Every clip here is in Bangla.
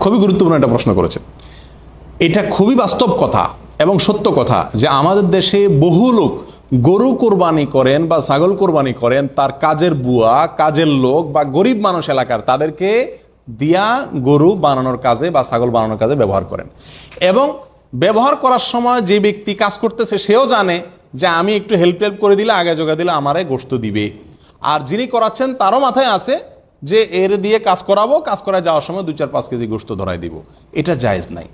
খুবই গুরুত্বপূর্ণ একটা প্রশ্ন করেছেন। এটা খুবই বাস্তব কথা এবং সত্য কথা যে আমাদের দেশে বহু লোক গরু কোরবানি করেন বা ছাগল কোরবানি করেন, তার কাজের বুয়া, কাজের লোক বা গরিব মানুষ এলাকার তাদেরকে দিয়া গরু বানানোর কাজে বা ছাগল বানানোর কাজে ব্যবহার করেন। এবং ব্যবহার করার সময় যে ব্যক্তি কাজ করতেছে সেও জানে যে আমি একটু হেল্প টেল্প করে দিলে আগে যোগা দিলে আমারে গোস্ত দিবে। আর যিনি করাচ্ছেন তারও মাথায় আছে যে এর দিয়ে কাজ করাবো, কাজ করায় যাওয়ার সময় দু চার পাঁচ কেজি গোস্ত ধরাই দিব। এটা জায়েজ নাই।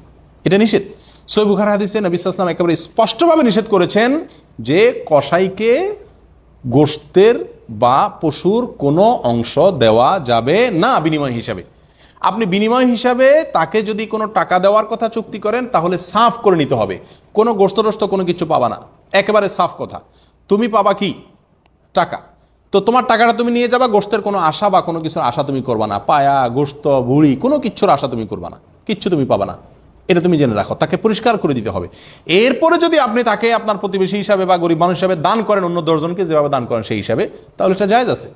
এটা নিষেধ। সই বুখার হাদিসে নবী সাল্লাম একেবারে স্পষ্টভাবে নিষেধ করেছেন যে কসাইকে গোস্তের বা পশুর কোনো অংশ দেওয়া যাবে না বিনিময় হিসাবে। আপনি বিনিময় হিসাবে তাকে যদি কোনো টাকা দেওয়ার কথা চুক্তি করেন, তাহলে সাফ করে নিতে হবে। কোনো গোস্ত টোস্ত কোনো কিছু পাবা না। একেবারে সাফ কথা। তুমি পাবা কি? টাকা। তো তোমার টাকাটা তুমি নিয়ে যাবা গোস্তের কোনো আশা বা কোনো কিছুর আশা তুমি করবা না। পায়া, গোস্ত বুড়ি কোনো কিচ্ছুর আশা তুমি করবা না। কিচ্ছু তুমি পাবা না। এটা তুমি জেনে রাখো, তাকে পরিষ্কার করে দিতে হবে। এরপরে যদি আপনি তাকে আপনার প্রতিবেশী হিসাবে বা গরিব মানুষ হিসাবে দান করেন, অন্য দশজনকে যেভাবে দান করেন সেই হিসাবে, তাহলে এটা জায়জ আছে।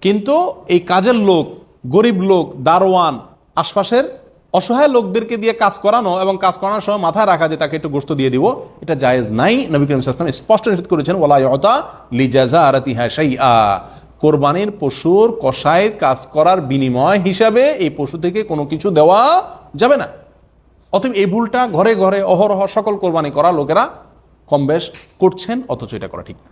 কিন্তু এই কাজের লোক, গরিব লোক, দারোয়ান, আশপাশের অসহায় লোকদেরকে দিয়ে কাজ করানো এবং কাজ করানোর সময় মাথায় রাখা যে তাকে একটু গোস্ত দিয়ে দিব, এটা জায়েজ নাই। নবী করিম সাল্লাম স্পষ্ট নিষেধ করেছেন ওলা ইয়তা লিজাজা আরাতি কোরবানির পশুর কষায়ের কাজ করার বিনিময় হিসাবে এই পশু থেকে কোনো কিছু দেওয়া যাবে না। অতএব এই ভুলটা ঘরে ঘরে অহরহ সকল কোরবানি করা লোকেরা কম বেশ করছেন, অথচ এটা করা ঠিক না।